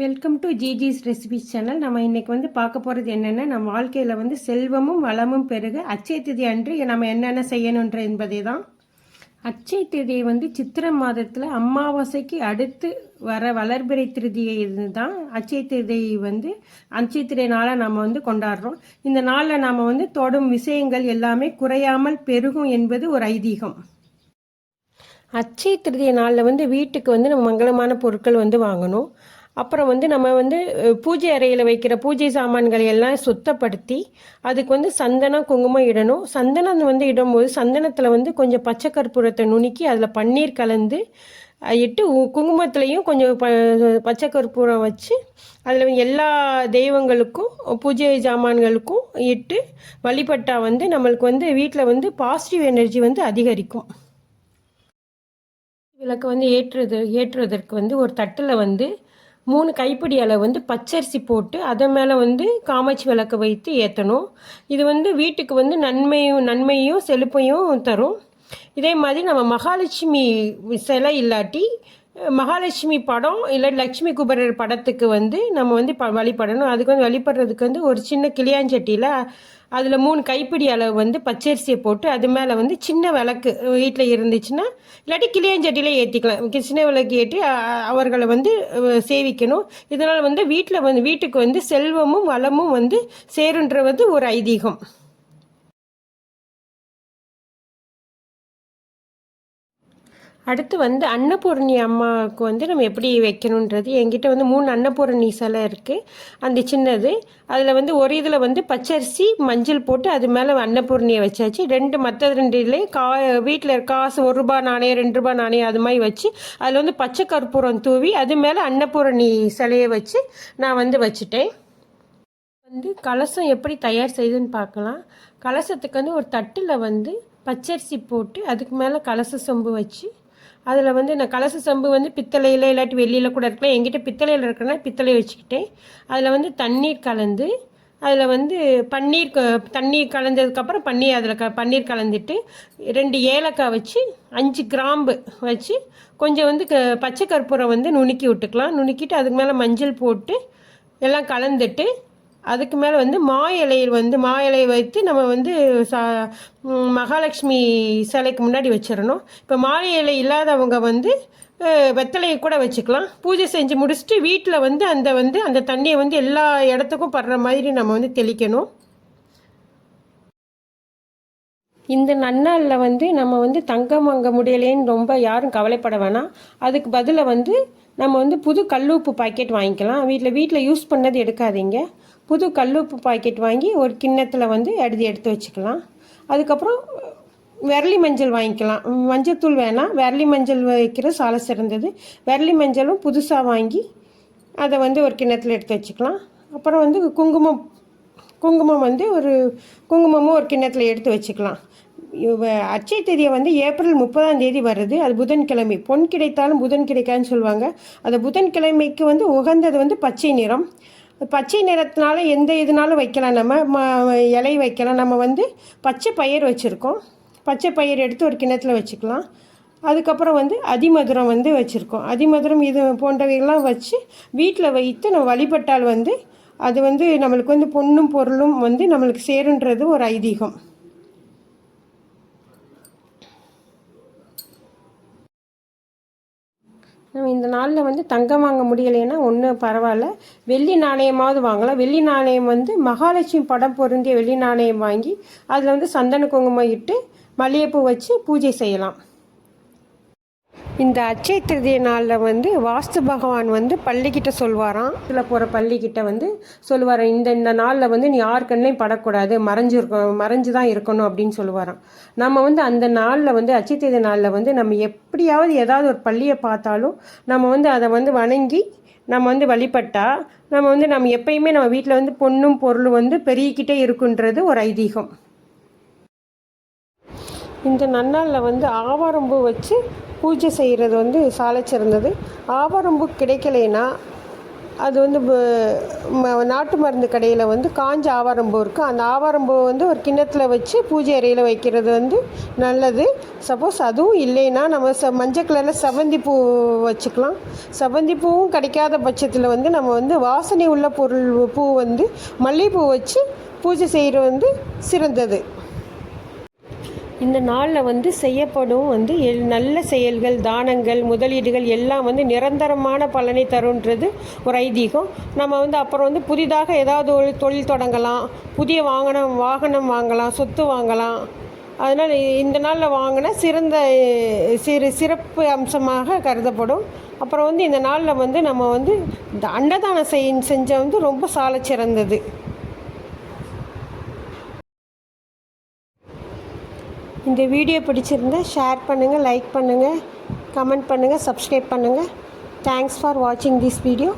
Welcome to Gigi's recipes channel நம்ம இன்றைக்கி வந்து பார்க்க போகிறது என்னென்னா நம்ம வாழ்க்கையில் வந்து செல்வமும் வளமும் பெருக அச்சய திதி அன்று நம்ம என்னென்ன செய்யணுன்ற என்பதே தான். அச்சய திதியை வந்து சித்திரை மாதத்தில் அமாவாசைக்கு அடுத்து வர வளர்பிறை திருதியை தான் அச்சய திதியை வந்து அச்சய திரை நாளாக நம்ம வந்து கொண்டாடுறோம். இந்த நாளில் நாம் வந்து தொடும் விஷயங்கள் எல்லாமே குறையாமல் பெருகும் என்பது ஒரு ஐதீகம். அச்சய திருதிய நாளில் வந்து வீட்டுக்கு வந்து நம்ம மங்களமான பொருட்கள் வந்து வாங்கணும். அப்புறம் வந்து நம்ம வந்து பூஜை அறையில் வைக்கிற பூஜை சாமான்களை எல்லாம் சுத்தப்படுத்தி அதுக்கு வந்து சந்தனம் குங்குமம் இடணும். சந்தனம் வந்து இடும்போது சந்தனத்தில் வந்து கொஞ்சம் பச்சை கற்பூரத்தை நுணுக்கி அதில் பன்னீர் கலந்து இட்டு உ- குங்குமத்துலேயும் கொஞ்சம் ப பச்சை கற்பூரம் வச்சு அதில் எல்லா தெய்வங்களுக்கும் பூஜை சாமான்களுக்கும் இட்டு வழிபட்டால் வந்து நம்மளுக்கு வந்து வீட்டில் வந்து பாசிட்டிவ் எனர்ஜி வந்து அதிகரிக்கும். விளக்கு வந்து ஏற்றுறது ஏற்றுவதற்கு வந்து ஒரு தட்டில் வந்து மூணு கைப்பிடி அளவு வந்து பச்சரிசி போட்டு அதை மேலே வந்து காமாட்சி விளக்கு வைத்து ஏற்றணும் இது வந்து வீட்டுக்கு வந்து நன்மையும் நன்மையும் செழிப்பையும் தரும். இதே மாதிரி நம்ம மகாலட்சுமி சிலை இல்லாட்டி மகாலட்சுமி படம் இல்லை லக்ஷ்மி குபரர் படத்துக்கு வந்து நம்ம வந்து ப வழிபடணும். அதுக்கு வந்து வழிபடுறதுக்கு வந்து ஒரு சின்ன கிளியாஞ்சட்டியில் அதில் மூணு கைப்பிடி அளவு வந்து பச்சரிசியை போட்டு அது மேலே வந்து சின்ன விளக்கு வீட்டில் இருந்துச்சுன்னா இல்லாட்டி கிளியாஞ்சட்டியில் ஏற்றிக்கலாம் சின்ன விளக்கு ஏற்றி அவர்களை வந்து சேவிக்கணும். இதனால் வந்து வீட்டில் வந்து வீட்டுக்கு வந்து செல்வமும் வளமும் வந்து சேருன்றது ஒரு ஐதீகம். அடுத்து வந்து அன்னபூரணி அம்மாவுக்கு வந்து நம்ம எப்படி வைக்கணுன்றது. என்கிட்ட வந்து மூணு அன்னபூரணி சிலை இருக்குது அந்த சின்னது. அதில் வந்து ஒரு இதில் வந்து பச்சரிசி மஞ்சள் போட்டு அது மேலே அன்னபூரணியை வச்சாச்சு. ரெண்டு மற்ற ரெண்டுலேயும் கா வீட்டில் காசு ஒரு ரூபா நாணயம் ரெண்டு ரூபா நாணயம் அது மாதிரி வச்சு அதில் வந்து பச்சை கற்பூரம் தூவி அது மேலே அன்னபூரணி சிலையை வச்சு நான் வந்து வச்சுட்டேன். வந்து கலசம் எப்படி தயார் செய்யுதுன்னு பார்க்கலாம். கலசத்துக்கு வந்து ஒரு தட்டில் வந்து பச்சரிசி போட்டு அதுக்கு மேலே கலச சொம்பு வச்சு அதில் வந்து நான் கலச சம்பு வந்து பித்தளையில் இல்லாட்டி வெள்ளியில் கூட இருக்கலாம் எங்கிட்ட பித்தளையில் இருக்குன்னா பித்தளை வச்சுக்கிட்டேன். அதில் வந்து தண்ணீர் கலந்து அதில் வந்து பன்னீர் க- தண்ணீர் கலந்ததுக்கப்புறம் பன்னீர் அதில் க பன்னீர் கலந்துட்டு ரெண்டு ஏலக்காய் வச்சு அஞ்சு கிராம்பு வச்சு கொஞ்சம் வந்து க பச்சை கற்பூரம் வந்து நுணுக்கி விட்டுக்கலாம். நுணுக்கிட்டு அதுக்கு மேலே மஞ்சள் போட்டு எல்லாம் கலந்துட்டு அதுக்கு மேலே வந்து மா இலையில் வந்து மா இலையை வைத்து நம்ம வந்து சா மகாலட்சுமி சிலைக்கு முன்னாடி வச்சிடணும். இப்போ மா இலை இல்லாதவங்க வந்து வெத்தலையை கூட வச்சுக்கலாம். பூஜை செஞ்சு முடிச்சுட்டு வீட்டில் வந்து அந்த வந்து அந்த தண்ணியை வந்து எல்லா இடத்துக்கும் படுற மாதிரி நம்ம வந்து தெளிக்கணும். இந்த நன்னாளில் வந்து நம்ம வந்து தங்கம் வாங்க முடியலேன்னு ரொம்ப யாரும் கவலைப்பட வேணாம். அதுக்கு பதிலாக வந்து நம்ம வந்து புது கல்லுப்பு பாக்கெட் வாங்கிக்கலாம். வீட்டில் வீட்டில் யூஸ் பண்ணது எடுக்காதீங்க. புது கல்லுப்பு பாக்கெட் வாங்கி ஒரு கிண்ணத்தில் வந்து எடுத்து எடுத்து வச்சுக்கலாம். அதுக்கப்புறம் விரலி மஞ்சள் வாங்கிக்கலாம். மஞ்சத்தூள் வேணாம். விரலி மஞ்சள் வைக்கிற சாலை சிறந்தது. விரலி மஞ்சளும் புதுசாக வாங்கி அதை வந்து ஒரு கிண்ணத்தில் எடுத்து வச்சுக்கலாம். அப்புறம் வந்து குங்குமம் குங்குமம் வந்து ஒரு குங்குமமும் ஒரு கிண்ணத்தில் எடுத்து வச்சுக்கலாம். அச்சய தேதியை வந்து ஏப்ரல் முப்பதாம் தேதி வருது. அது புதன்கிழமை. பொன் கிடைத்தாலும் புதன் கிடைக்காதுன்னு சொல்லுவாங்க. அந்த புதன்கிழமைக்கு வந்து உகந்தது வந்து பச்சை நிறம். பச்சை நிறத்தினால எந்த இதுனாலும் வைக்கலாம். நம்ம ம இலை வைக்கலாம். நம்ம வந்து பச்சை பயிர் வச்சுருக்கோம். பச்சை பயிர் எடுத்து ஒரு கிணத்துல வச்சுக்கலாம். அதுக்கப்புறம் வந்து அதிமதுரம் வந்து வச்சுருக்கோம். அதிமதுரம் இது போன்றவைகள்லாம் வச்சு வீட்டில் வைத்து நம்ம வழிபட்டால் வந்து அது வந்து நம்மளுக்கு வந்து பொண்ணும் பொருளும் வந்து நம்மளுக்கு சேருன்றது ஒரு ஐதீகம். நம்ம இந்த நாளில் வந்து தங்கம் வாங்க முடியலைன்னா ஒன்றும் பரவாயில்ல. வெள்ளி நாணயமாவது வாங்கலாம். வெள்ளி நாணயம் வந்து மகாலட்சுமி படம் பொருந்திய வெள்ளி நாணயம் வாங்கி அதில் வந்து சந்தன குங்குமம் இட்டு மல்லிகைப்பூ வச்சு பூஜை செய்யலாம். இந்த அச்சய திருதிய நாளில் வந்து வாஸ்து பகவான் வந்து பள்ளிக்கிட்ட சொல்வாராம். இதில் போகிற பள்ளிக்கிட்ட வந்து சொல்லுவாராம் இந்த இந்த நாளில் வந்து நீ யார் கண்ணையும் படக்கூடாது. மறைஞ்சு இருக்கணும் மறைஞ்சு தான் இருக்கணும் அப்படின்னு சொல்லுவாராம் நம்ம வந்து அந்த நாளில் வந்து அச்சய திருதிய நாளில் வந்து நம்ம எப்படியாவது ஏதாவது ஒரு பள்ளியை பார்த்தாலும் நம்ம வந்து அதை வந்து வணங்கி நம்ம வந்து வழிபட்டா நம்ம வந்து நம்ம எப்பயுமே நம்ம வீட்டில் வந்து பொண்ணும் பொருளும் வந்து பெருகிக்கிட்டே இருக்குன்றது ஒரு ஐதீகம். இந்த நன்னாளில் வந்து ஆவாரம்பூ வச்சு பூஜை செய்கிறது வந்து சாலை சிறந்தது. ஆவாரம்பூ கிடைக்கலைன்னா அது வந்து நாட்டு மருந்து கடையில் வந்து காஞ்ச ஆவாரம்பூ இருக்குது அந்த ஆவாரம்பூ வந்து ஒரு கிண்ணத்தில் வச்சு பூஜை அறையில் வைக்கிறது வந்து நல்லது. சப்போஸ் அதுவும் இல்லைன்னா நம்ம ச மஞ்சள் கலரில் செவந்தி பூ வச்சுக்கலாம். செவந்தி பூவும் கிடைக்காத பட்சத்தில் வந்து நம்ம வந்து வாசனை உள்ள பொருள் பூ வந்து மல்லிகைப்பூ வச்சு பூஜை செய்கிறது வந்து சிறந்தது. இந்த நாளில் வந்து செய்யப்படும் வந்து எல் நல்ல செயல்கள் தானங்கள் முதலீடுகள் எல்லாம் வந்து நிரந்தரமான பலனை தருன்றது ஒரு ஐதீகம். நம்ம வந்து அப்புறம் வந்து புதிதாக ஏதாவது ஒரு தொழில் தொடங்கலாம் புதிய வாகனம் வாகனம் வாங்கலாம் சொத்து வாங்கலாம். அதனால் இந்த நாளில் வாங்கின சிறந்த சிறு சிறப்பு அம்சமாக கருதப்படும். அப்புறம் வந்து இந்த நாளில் வந்து நம்ம வந்து இந்த அன்னதானம் செய் செஞ்ச வந்து ரொம்ப சால சிறந்தது இந்த வீடியோ பிடிச்சிருந்தா ஷேர் பண்ணுங்கள் லைக் பண்ணுங்கள் கமெண்ட் பண்ணுங்கள் சப்ஸ்கிரைப் பண்ணுங்கள் தேங்க்ஸ் ஃபார் வாட்சிங் திஸ் வீடியோ